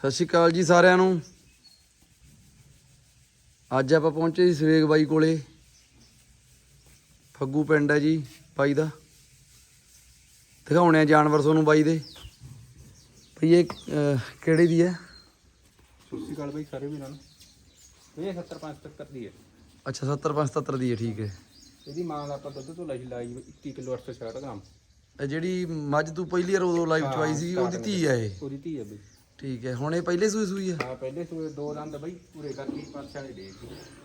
ਸਤਿ ਸ਼੍ਰੀ ਅਕਾਲ ਜੀ ਸਾਰਿਆਂ ਨੂੰ। ਅੱਜ ਆਪਾਂ ਪਹੁੰਚੇ ਜੀ ਸਵੇਗ ਬਾਈ ਕੋਲੇ। ਫੱਗੂ ਪਿੰਡ ਹੈ ਜੀ ਬਾਈ ਦਾ। ਦਿਖਾਉਣੇ ਆ ਜਾਨਵਰ ਤੁਹਾਨੂੰ ਬਾਈ ਦੇ। ਭਈ ਇਹ ਅਹ, ਕਿਹੜੇ ਦੀ ਹੈ? ਸਤਿ ਸ਼੍ਰੀ ਅਕਾਲ ਬਾਈ ਸਾਰੇ ਵੀਰਾਂ ਨੂੰ। ਇਹ 70 75 ਦੀ ਹੈ। ਅੱਛਾ 70 75 ਦੀ ਹੈ ਠੀਕ ਹੈ। ਇਹਦੀ ਮਾਂ ਦਾ ਆਪਾਂ ਦੁੱਧ ਤੋਂ ਲਈ ਲਾਈ 21 ਕਿਲੋ 866 ਗ੍ਰਾਮ। ਇਹ ਜਿਹੜੀ ਮੱਝ ਤੂੰ ਪਹਿਲੀ ਵਾਰ ਉਦੋਂ ਲਾਈਵ ਚਵਾਈ ਸੀ ਉਹਦੀ ਧੀ ਹੈ ਇਹ। ਉਹਦੀ ਧੀ ਹੈ ਬਈ। ਠੀਕ ਹੈ ਹੁਣ ਇਹ ਪਹਿਲੇ ਸੂਈ ਸੂਈ ਹੈ ਹਾਂ ਪਹਿਲੇ ਸੂਏ ਦੋ ਦੰਦ ਬਈ ਪੂਰੇ ਕਰਕੇ ਪਰਚਾ ਨਹੀਂ ਦੇ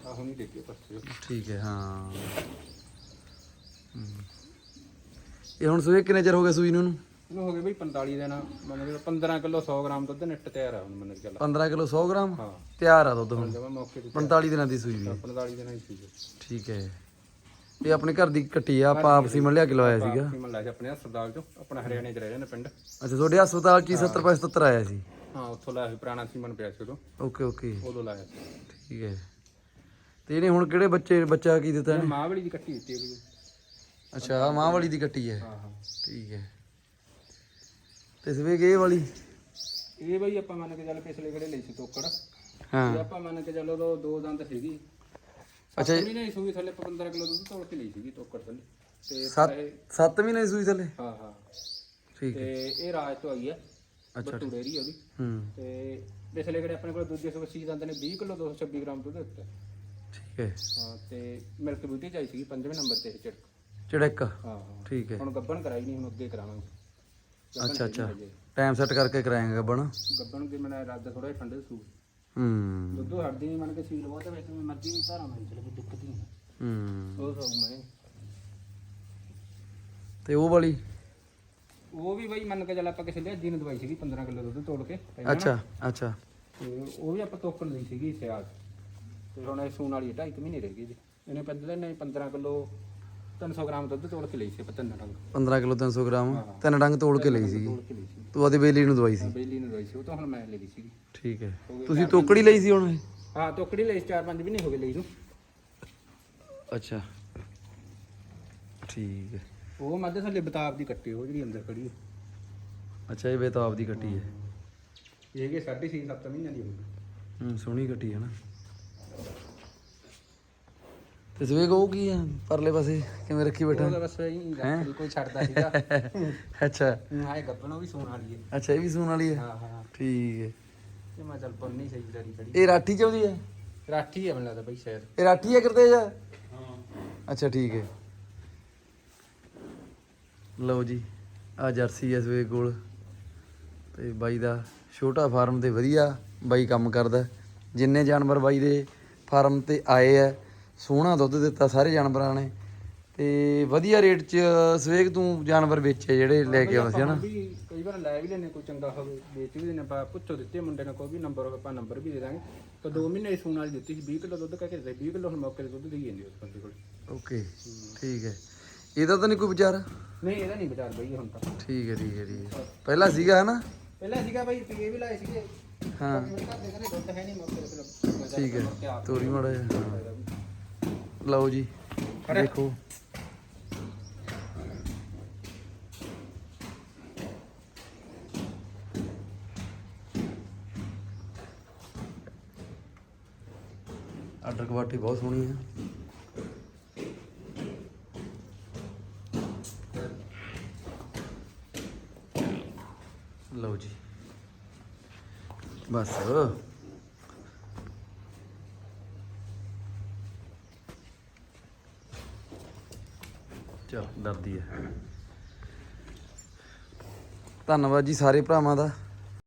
ਆ ਹੁਣ ਹੀ ਦੇਖੇ ਪਰਚੇ ਠੀਕ ਹੈ ਹਾਂ। ਹਮ। ਇਹ ਹੁਣ ਸੂਏ ਕਿੰਨੇ ਚਿਰ ਹੋ ਗਿਆ ਸੂਈ ਨੂੰ ਇਹਨੂੰ? ਇਹਨੂੰ ਹੋ ਗਏ ਬਈ 45 ਦਿਨ। ਮੰਨ ਕੇ 15 ਕਿਲੋ 100 ਗ੍ਰਾਮ ਦੁੱਧ ਨਿੱਟ ਤਿਆਰ ਆ ਹੁਣ ਮੰਨ ਕੇ ਚੱਲ। 15 ਕਿਲੋ 100 ਗ੍ਰਾਮ? ਹਾਂ। ਤਿਆਰ ਆ ਦੁੱਧ ਹੁਣ। ਜਮਾ ਮੌਕੇ ਤੇ 45 ਦਿਨਾਂ ਦੀ ਸੂਈ ਵੀ। 45 ਦਿਨਾਂ ਹੀ ਸੀ ਠੀਕ ਹੈ। ਇਹ ਆਪਣੇ ਘਰ ਦੀ ਕੱਟੀ ਆ ਆਪਾਂ ਆਪ ਸੀਮਨ ਲਿਆ ਕੇ ਲਵਾਇਆ ਸੀਗਾ। ਸੀ ਮੰਨ ਲਾ ਆਪਣੇ ਹਸਪਤਾਲ ਚੋਂ ਆਪਣਾ ਹਰਿਆਣੇ ਚ ਰਹਿ ਜਾਂਦੇ ਪਿੰਡ। ਅੱਛਾ ਤੁਹਾਡੇ ਹਸਪਤਾਲ ਚ 70 ਪੈਸੇ 77 ਆਇਆ ਸੀ? ਹਾਂ ਉੱਥੋਂ ਲਾਇਆ ਸੀ ਪੁਰਾਣਾ ਸੀਮਨ ਪਿਆ ਸੀ ਉਦੋਂ। Okay okay. ਉਦੋਂ ਲਾਇਆ ਸੀ। ਠੀਕ ਹੈ। ਤੇ ਇਹਨੇ ਹੁਣ ਕਿਹੜੇ ਬੱਚੇ ਬੱਚਾ ਕੀ ਦਿੱਤਾ ਇਹਨੇ ਮਾਂ ਵਾਲੀ ਦੀ ਕੱਟੀ ਦਿੱਤੀ ਹੈ ਅੱਛਾ ਆਹ ਮਾਂ ਵਾਲੀ ਦੀ ਕੱਟੀ ਹੈ। ਹਾਂ ਹਾਂ। ਠੀਕ ਹੈ। ਤੇ ਸਵੇਗ ਇਹ ਵਾਲੀ? ਇਹ ਬਈ ਆਪਾਂ ਮੰਨ ਕੇ ਚੱਲ ਪਿਛਲੇ ਕਿਹੜੇ ਲਈ ਸੀ ਤੋਕੜ। ਇਹ ਹਾਂ ਆਪਾਂ ਮੰਨ ਕੇ ਚੱਲੋ ਉਦੋਂ ਦੋ ਦੰਦ ਸੀਗੀ। ਅੱਛਾ ਅੱਛਾ ਨਹੀਂ ਸੂਈ ਥੱਲੇ 15 ਕਿਲੋ ਦੁੱਧ ਤੋੜ ਕੇ ਲਈ ਸੀਗੀ ਤੋਕੜ ਥੱਲੇ। ਤੇ ਸੱਤ ਇਹ- ਸੱਤ ਮਹੀਨੇ ਦੀ ਸੂਈ ਥੱਲੇ? ਹਾਂ ਹਾਂ। ਠੀਕ ਹੈ। ਤੇ ਇਹ ਰਾਜ ਤੋਂ ਆਈ ਹੈ। ਅੱਛਾ ਬੱਟੂ ਡੇਰੀ ਉਹਦੀ। ਹੂੰ। ਤੇ ਪਿਛਲੇ ਕਿਹੜੇ ਆਪਣੇ ਕੋਲ ਦੂਜੇ ਸੂਏ ਸੀ ਦੰਦ ਨੇ 20 ਕਿਲੋ 226 ਗ੍ਰਾਮ ਦੁੱਧ ਦਿੱਤਾ। ਠੀਕ ਹੈ। ਹਾਂ ਤੇ ਮਿਲਕ ਬਿਊਟੀ ਚ ਆਈ ਸੀਗੀ ਪੰਜਵੇਂ ਨੰਬਰ ਤੇ ਝਿੜਕ ਚੜਕ। ਹਾਂ ਠੀਕ ਹੈ। ਹੁਣ ਗੱਬਣ ਕਰਾਈ ਨਹੀਂ ਹੁਣ ਅੱਗੇ ਕਰਾਵਾਂਗੇ। ਅੱਛਾ ਅੱਛਾ। ਟਾਈਮ ਸੈੱਟ ਕਰਕੇ ਕਰਾਏਗਾ ਗੱਬਣ? ਗੱਬਣ ਦੇ ਮਨਾ ਰੱਦ ਥੋੜਾ ਜਿਹਾ ਠੰਡੇ ਸੂ ਹੂੰ। ਦੁੱਧ ਹਟਦੀ ਨਹੀਂ ਮੰਨ ਕੇ ਸੀਲ ਬਹੁਤ ਵਿੱਚ ਮਰਜ਼ੀ ਵੀ ਧਾਰਾਂ ਮਾਰੀ ਚਲੇ ਦਿੱਕਤ ਨਹੀਂ। ਹੂੰ। ਉਹ ਸਭ ਮੈਂ। ਤੇ ਉਹ ਵਾਲੀ? ਉਹ ਵੀ ਬਈ ਮੰਨ ਕੇ ਚੱਲ ਆਪਾਂ ਕਿਸੇ ਲਿਆਜੀ ਨੂੰ ਦਵਾਈ ਸੀਗੀ 15 ਕਿਲੋ ਦੁੱਧ ਤੋੜ ਕੇ ਪਹਿਲਾਂ ਨਾ। ਅੱਛਾ। ਅੱਛਾ ਤੇ ਉਹ ਵੀ ਆਪਾਂ ਤੋਕਣ ਲਈ ਸੀਗੀ ਸਿਆਲ ਤੇ ਹੁਣ ਇਹ ਸੂਣ ਵਾਲੀ 2.5 ਮਹੀਨੇ ਰਹਿ ਗਈ ਜੀ। ਇਹਨੇ ਪਹਿਲੇ ਨੇ 15 ਕਿਲੋ 300 ਗ੍ਰਾਮ ਦੁੱਧ ਤੋੜ ਕੇ ਲਈ ਸੀ ਆਪਾਂ ਤਿੰਨ ਡੰਗ। 15 ਕਿਲੋ 300 ਗ੍ਰਾਮ ਹਾਂ। ਤਿੰਨ ਡੰਗ ਤੋੜ ਕੇ ਲਈ ਸੀਗੀ। ਤੋੜ ਕੇ ਲਈ ਸੀ। ਤੂੰ ਆਦੀ ਬੇਲੀ ਨੂੰ ਦਵਾਈ ਸੀ। ਬੇਲੀ ਨੂੰ ਦਵਾਈ ਸੀ ਉਹ ਤਾਂ ਹੁਣ ਮੈਂ ਲਈ ਸੀਗੀ। ਠੀਕ ਹੈ। ਹੋ ਤੁਸੀਂ ਤੋਕੜੀ ਲਈ ਸੀ ਹੁਣ? ਇਹ? ਹਾਂ ਤੋਕੜੀ ਲਈ 4-5 ਮਹੀਨੇ ਹੋ ਗਏ ਲਈ ਨੂੰ। ਅੱਛਾ। ਠੀਕ ਹੈ। ਉਹ ਮੱਝ ਥੱਲੇ ਬਤਾਬ ਦੀ ਕੱਟੀ ਉਹ ਜਿਹੜੀ ਅੰਦਰ ਖੜੀ ਹੈ। ਅੱਛਾ ਇਹ ਬੇਤਾਬ ਦੀ ਕੱਟੀ ਹੈ। ਇਹ ਕਿ 6.5 7 ਮਹੀਨਿਆਂ ਦੀ ਹੋ ਗਈ ਹੂੰ ਸੋਹਣੀ ਕੱਟੀ ਹੈ ਨਾ। ਤੇ ਸਵੇਗ ਉਹ ਕੀ ਹੈ ਪਰਲੇ ਪਾਸੇ ਕਿਵੇਂ ਰੱਖੀ ਬੈਠਾ? ਉਹਦਾ ਬਸ ਇਹੀ ਲਈ, ਕੋਈ ਛੱਡਦਾ ਸੀਗਾ। ਅੱਛਾ। ਹੁਣ ਹਾਏ ਗੱਬਣ ਉਹ ਵੀ ਸੂਣ ਵਾਲੀ ਹੈ। ਅੱਛਾ ਇਹ ਵੀ ਸੂਣ ਵਾਲੀ ਹੈ? ਹਾਂ ਹਾਂ ਠੀਕ ਹੈ। ਤੇ ਮੈਂ ਚੱਲ ਪੰਨੀ ਸਹੀ ਕਰੀ ਖੜੀ ਇਹ ਰਾਠੀ ਚਾਉਂਦੀ ਹੈ? ਰਾਠੀ ਹੈ ਮੈਨੂੰ ਲੱਗਦਾ ਬਈ ਸ਼ਾਇਦ। ਇਹ ਰਾਠੀ ਹੈ ਕਰਦੇ ਜਾ ਅੱਛਾ ਠੀਕ ਹੈ। ਲਓ ਜੀ ਆ ਜਰਸੀ ਐ ਸਵੇਗ ਕੋਲ। ਤੇ ਬਾਈ ਦਾ ਛੋਟਾ ਫਾਰਮ ਤੇ ਵਧੀਆ ਬਾਈ ਕੰਮ ਕਰਦਾ। ਜਿੰਨੇ ਜਾਨਵਰ ਬਾਈ ਦੇ ਫਾਰਮ ਤੇ ਆਏ ਆ ਸੋਹਣਾ ਦੁੱਧ ਦਿੱਤਾ ਸਾਰੇ ਜਾਨਵਰਾਂ ਨੇ। ਤੇ ਵਧੀਆ ਰੇਟ 'ਚ ਸਵੇਗ ਤੂੰ ਜਾਨਵਰ ਵੇਚੇ ਜਿਹੜੇ ਲੈ ਕੇ ਆਉਂਦੇ ਸੀ ਹਨਾ? ਕਈ ਵਾਰ ਲੈ ਵੀ ਲੈਨੇ ਕੋਈ ਚੰਗਾ ਹੋਵੇ ਵੇਚ ਵੀ ਦੇਨੇ ਆਪਾਂ ਪੁੱਛੋ ਦਿੱਤੇ ਮੁੰਡੇ ਨੇ ਕੋਈ ਵੀ ਨੰਬਰ ਹੋਵੇ ਆਪਾਂ ਨੰਬਰ ਵੀ ਦੇ ਦਾਂਗੇ। ਤਾਂ 2 ਮਹੀਨੇ ਦੀ ਸੂਣ ਵਾਲੀ ਦਿੱਤੀ ਸੀ 20 ਕਿਲੋ ਦੁੱਧ ਕਹਿ ਕੇ ਦਿੱਤੇ 20 ਕਿਲੋ ਹੁਣ ਮੌਕੇ ਤੇ ਦੁੱਧ ਦੇਈ ਜਾਂਦੀ ਉਸ ਬੰਦੇ ਕੋਲ। ਓਕੇ ਠੀਕ ਹੈ ਇਹਦਾ ਤਾਂ ਨਹੀਂ ਕੋਈ ਵਿਚਾਰ? ਨਹੀਂ ਇਹਦਾ ਨਹੀਂ ਵਿਚਾਰ ਬਈ ਹੁਣ ਤਾਂ। ਠੀਕ ਹੈ ਠੀਕ ਹੈ ਠੀਕ ਹੈ। ਪਹਿਲਾਂ ਸੀਗਾ ਹਨਾ ਪਹਿਲਾਂ ਸੀਗਾ ਬਈ ਪੀਏ ਵੀ ਲਾਏ ਸੀਗੇ। ਹਾਂ। ਮੇਰੇ ਘਰ ਦੇ ਘਰੇ ਦੁੱਧ ਹੈ ਨਹੀਂ ਮੌਕੇ ਤੇ ਫਿਰ ਮੈਂ ਚੱਲ ਠੀਕ ਮੁੜ ਕੇ ਹੈ ਆਪ ਤੋਰੀ ਮਾੜਾ ਜਿਹਾ। ਹਾਂ। ਫਾਇਦਾ ਵੀ। ਲਓ ਜੀ ਦੇਖੋ। ਆਰਡਰ ਕੁਆਲਿਟੀ ਬਹੁਤ ਸੋਹਣੀ ਹੈ। ਲਓ ਜੀ। ਬਸ। ਚਲ ਡਰਦੀ ਹੈ। ਧੰਨਵਾਦ ਜੀ ਸਾਰੇ ਭਰਾਵਾਂ ਦਾ।